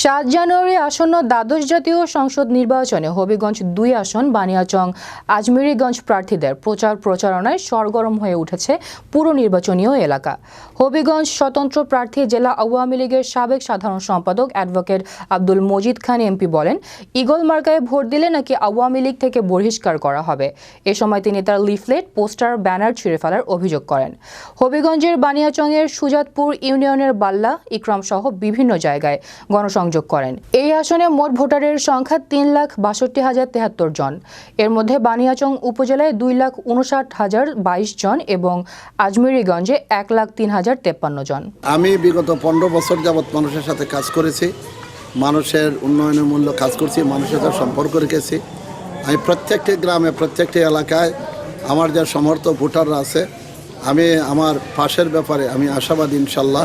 সাত জানুয়ারি আসন্ন দ্বাদশ জাতীয় সংসদ নির্বাচনে হবিগঞ্জ দুই আসন, বানিয়াচং, আজমিরিগঞ্জ প্রার্থীদের প্রচার প্রচারণায় সরগরম হয়ে উঠেছে পুরো নির্বাচনীয় এলাকা। হবিগঞ্জ স্বতন্ত্র প্রার্থী জেলা আওয়ামী লীগের সাবেক সাধারণ সম্পাদক অ্যাডভোকেট আব্দুল মজিদ খান এমপি বলেন, ইগল মার্কায় ভোট দিলে নাকি আওয়ামী লীগ থেকে বহিষ্কার করা হবে। এ সময় তিনি তার লিফলেট, পোস্টার, ব্যানার ছিঁড়ে ফেলার অভিযোগ করেন। হবিগঞ্জের বানিয়াচংয়ের সুজাতপুর ইউনিয়নের বাল্লা, ইকরামসহ বিভিন্ন জায়গায় গণসংযোগ করেন। এই আসনে মোট ভোটারের সংখ্যা তিন লাখ বাষট্টি হাজার তেহাত্তর জন। এর মধ্যে বানিয়াচং উপজেলায় দুই লাখ উনষাট হাজার বাইশ জন এবং আজমিরিগঞ্জে এক লাখ তিন হাজার তেপ্পান্ন জন। আমি বিগত পনেরো বছর যাবৎ মানুষের সাথে কাজ করেছি। মানুষের উন্নয়নের মূল্য কাজ করছি, মানুষের সাথে সম্পর্ক রেখেছি। আমি প্রত্যেকটি গ্রামে, প্রত্যেকটি এলাকায় আমার যে সমর্থ ভোটাররা আছে, আমি আমার পাশের ব্যাপারে আমি আশাবাদী ইনশাল্লাহ।